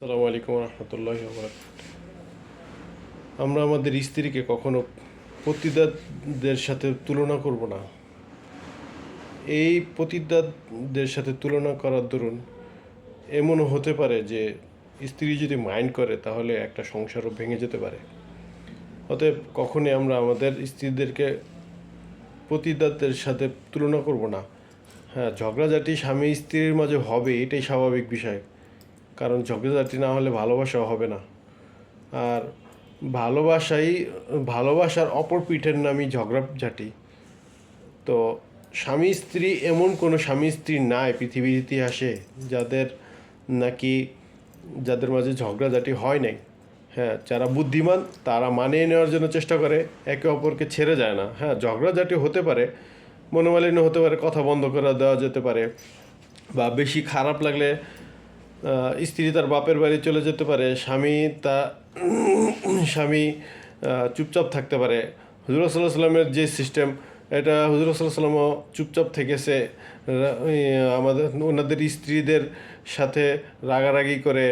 আসসালামু আলাইকুম রহমতুল্লাহ আমরা আমাদের স্ত্রীকে কখনো পতিতাদের সাথে তুলনা করব না। এই পতিতাদের সাথে তুলনা করার দরুন এমনও হতে পারে যে স্ত্রী যদি মাইন্ড করে তাহলে একটা সংসারও ভেঙে যেতে পারে। অতএব কখনই আমরা আমাদের স্ত্রীদেরকে পতিতাদের সাথে তুলনা করব না। হ্যাঁ ঝগড়াঝাটি স্বামী স্ত্রীর মাঝে হবে, এটাই স্বাভাবিক বিষয়। কারণ ঝগড়াঝাটি না হলে ভালোবাসাও হবে না। আর ভালোবাসাই, ভালোবাসার অপর পিঠের নামই ঝগড়াঝাটি। তো স্বামী, স্ত্রী এমন কোনো স্বামী, স্ত্রী নাই পৃথিবীর ইতিহাসে যাদের নাকি, যাদের মাঝে ঝগড়াঝাটি হয় নাই। হ্যাঁ যারা বুদ্ধিমান তারা মানিয়ে নেওয়ার জন্য চেষ্টা করে, একে অপরকে ছেড়ে যায় না। হ্যাঁ ঝগড়াঝাটি হতে পারে, মনোমালিন্য হতে পারে, কথা বন্ধ করে দেওয়া যেতে পারে বা বেশি খারাপ লাগলে স্ত্রী তার বাপের বাড়ি চলে যেতে পারে, স্বামী তা, স্বামী চুপচাপ থাকতে পারে। হুজুর সাল্লাহ সাল্লামের যে সিস্টেম, এটা হুজুর সাল্লামও চুপচাপ থেকেছে। আমাদের, ওনাদের স্ত্রীদের সাথে রাগারাগি করে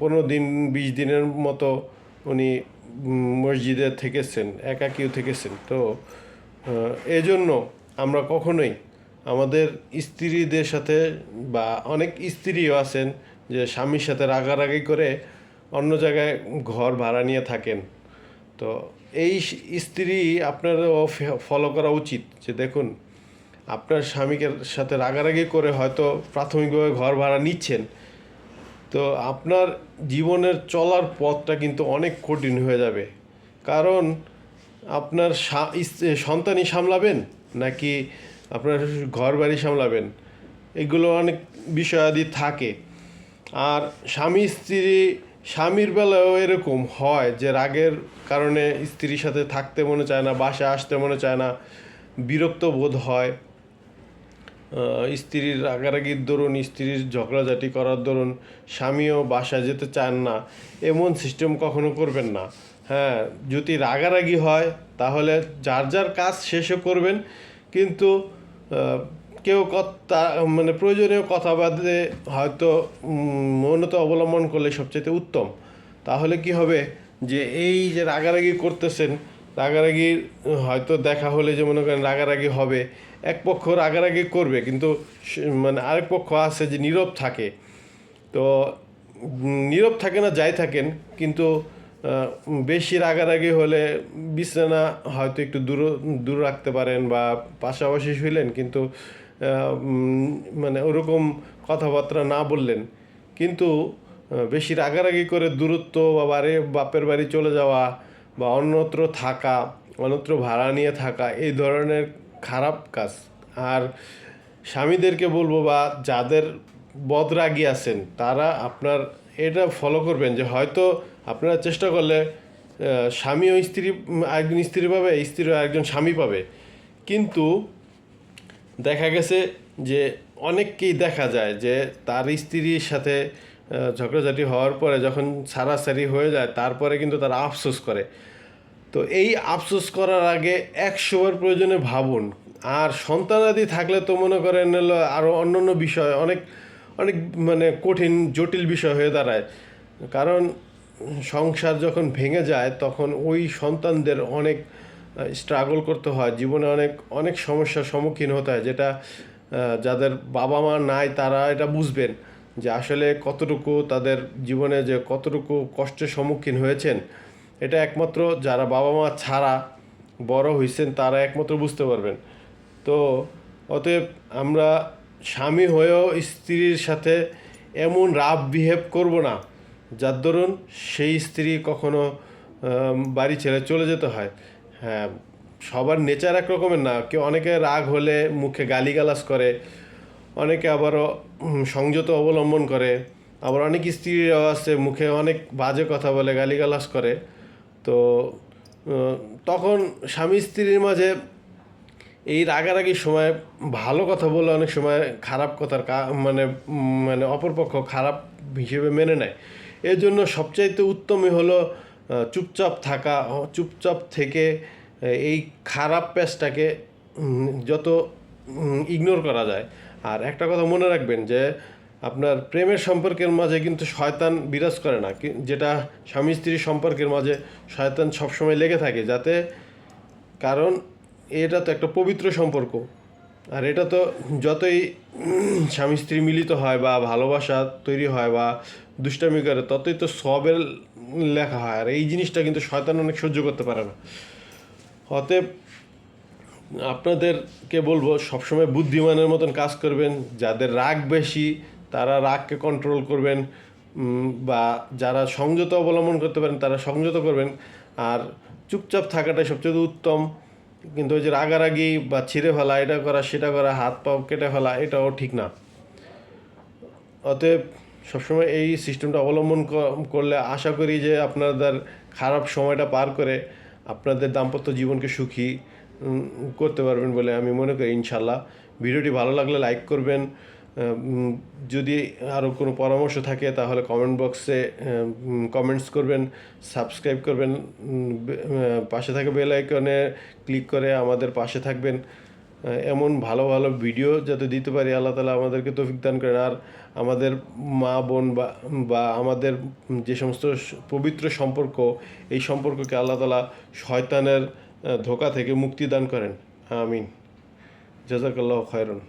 পনেরো দিন, বিশ দিনের মতো উনি মসজিদে থেকেছেন, একাকিও থেকেছেন। তো এজন্য আমরা কখনোই আমাদের স্ত্রীদের সাথে বা অনেক স্ত্রীও আছেন যে স্বামীর সাথে রাগারাগি করে অন্য জায়গায় ঘর ভাড়া নিয়ে থাকেন। তো এই স্ত্রী আপনারও ফলো করা উচিত যে দেখুন, আপনার স্বামীকে সাথে রাগারাগি করে হয়তো প্রাথমিকভাবে ঘর ভাড়া নিচ্ছেন। তো আপনার জীবনের চলার পথটা কিন্তু অনেক কঠিন হয়ে যাবে। কারণ আপনার সন্তানই সামলাবেন নাকি আপনার ঘর বাড়ি সামলাবেন। এগুলো অনেক বিষয়াদি থাকে। আর স্বামী, স্ত্রী, স্বামীর বেলাও এরকম হয় যে রাগের কারণে স্ত্রীর সাথে থাকতে মনে চায় না, বাসায় আসতে মনে চায় না, বিরক্ত বোধ হয়। স্ত্রীর রাগারাগির দরুন, স্ত্রীর ঝগড়াঝাটি করার দরুন স্বামীও বাসায় যেতে চান না। এমন সিস্টেম কখনো করবেন না। হ্যাঁ যদি রাগারাগি হয়, তাহলে যার যার কাজ শেষও করবেন, কিন্তু কেউ কথা মানে প্রয়োজনীয় কথা বাদে হয়তো মৌনতা অবলম্বন করলে সবচেয়ে উত্তম। তাহলে কি হবে যে এই যে রাগারাগি করতেছেন রাগারাগি হয়তো দেখা হলে যে মনে করেন রাগারাগি হবে, এক পক্ষ রাগারাগি করবে, কিন্তু মানে আরেক পক্ষ আছে যে নীরব থাকে। তো নীরব থাকে না, যাই থাকেন, কিন্তু বেশি রাগারাগি হলে বিছানা হয়তো একটু দূর দূর রাখতে পারেন বা পাশাপাশি শুইলেন, কিন্তু মানে ওরকম কথাবার্তা না বললেন। কিন্তু বেশি রাগারাগি করে দূরত্ব বা বাড়ি, বাপের বাড়ি চলে যাওয়া বা অন্যত্র থাকা, অন্যত্র ভাড়া নিয়ে থাকা, এই ধরনের খারাপ কাজ। আর স্বামীদেরকে বলব বা যাদের বদরাগী আছেন, তারা আপনার, এটা ফলো করবেন যে হয়তো আপনারা চেষ্টা করলে স্বামী ও স্ত্রী একজন স্ত্রী পাবে স্ত্রী একজন স্বামী পাবে। কিন্তু দেখা গেছে যে অনেককেই দেখা যায় যে তার স্ত্রীর সাথে ঝগড়াঝাটি হওয়ার পরে যখন সারাসারি হয়ে যায়, তারপরে কিন্তু তারা আফসোস করে। তো এই আফসোস করার আগে একশোবার প্রয়োজনে ভাবুন। আর সন্তানাদি থাকলে তো মনে করেন আরও অন্য বিষয়, অনেক অনেক মানে কঠিন, জটিল বিষয় হয়ে দাঁড়ায়। কারণ সংসার যখন ভেঙে যায়, তখন ওই সন্তানদের অনেক স্ট্রাগল করতে হয়। জীবনে অনেক অনেক সমস্যার সম্মুখীন হতে হয়, যেটা যাদের বাবা মা নাই, তারা এটা বুঝবেন যে আসলে কতটুকু তাদের জীবনে যে কতটুকু কষ্টের সম্মুখীন হয়েছেন, এটা একমাত্র যারা বাবা মা ছাড়া বড় হয়েছেন তারা একমাত্র বুঝতে পারবেন। তো, অতএব আমরা স্বামী হয়েও স্ত্রীর সাথে এমন রাফ বিহেভ করব না, যার দরুন সেই স্ত্রী কখনো বাড়ি ছেড়ে চলে যেতে হয়। হ্যাঁ সবার নেচার এক রকমের না। কেউ অনেকে রাগ হলে মুখে গালিগালাজ করে, অনেকে আবারও সংযত অবলম্বন করে। আবার অনেক স্ত্রীরাও আছে, মুখে অনেক বাজে কথা বলে, গালিগালাজ করে। তো তখন স্বামী স্ত্রীর মাঝে এই রাগারাগির সময় ভালো কথা বলে অনেক সময় খারাপ কথার মানে মানে অপরপক্ষ খারাপ হিসেবে মেনে নেয়। এর জন্য সবচাইতে উত্তমই হলো চুপচাপ থাকা চুপচাপ থেকে এই খারাপ প্যাচটাকে যত ইগনোর করা যায়। আর একটা কথা মনে রাখবেন যে, আপনার প্রেমের সম্পর্কের মাঝে কিন্তু শয়তান বিরাজ করে না। যেটা স্বামী স্ত্রীর সম্পর্কের মাঝে শয়তান সবসময় লেগে থাকে। যাতে কারণ এটা তো একটা পবিত্র সম্পর্ক। আর এটা তো যতই স্বামী স্ত্রী মিলিত হয় বা ভালোবাসা তৈরি হয় বা দুষ্টামি করে, ততই তো সবের লেখা হয়। আর এই জিনিসটা কিন্তু শয়তান অনেক সহ্য করতে পারে না। অতএব আপনাদেরকে বলব, সবসময় বুদ্ধিমানের মতন কাজ করবেন। যাদের রাগ বেশি, তারা রাগকে কন্ট্রোল করবেন। বা যারা সংযত অবলম্বন করতে পারেন, তারা সংযত করবেন। আর চুপচাপ থাকাটাই সবচেয়ে উত্তম। কিন্তু ওই যে রাগারাগি বা ছিঁড়ে ফেলা, এটা করা, সেটা করা, হাত পা কেটে ফেলা, এটাও ঠিক না। অতএব সবসময় এই সিস্টেমটা অবলম্বন করলে আশা করি যে আপনাদের খারাপ সময়টা পার করে আপনাদের দাম্পত্য জীবনকে সুখী করতে পারবেন বলে আমি মনে করি ইনশাল্লাহ। ভিডিওটি ভালো লাগলে লাইক করবেন। যদি আরও কোনো পরামর্শ থাকে, তাহলে কমেন্ট বক্সে কমেন্টস করবেন সাবস্ক্রাইব করবেন পাশে থাকা বেল আইকনে ক্লিক করে আমাদের পাশে থাকবেন। এমন ভালো ভালো ভিডিও যাতে দিতে পারি, আল্লাহ তালা আমাদেরকে তৌফিক দান করেন। আর আমাদের মা, বোন বা বা আমাদের যে সমস্ত পবিত্র সম্পর্ক, এই সম্পর্ককে আল্লাহ তালা শয়তানের ধোকা থেকে মুক্তি দান করেন। আমিন। জাজাকাল্লাহ খয়রন।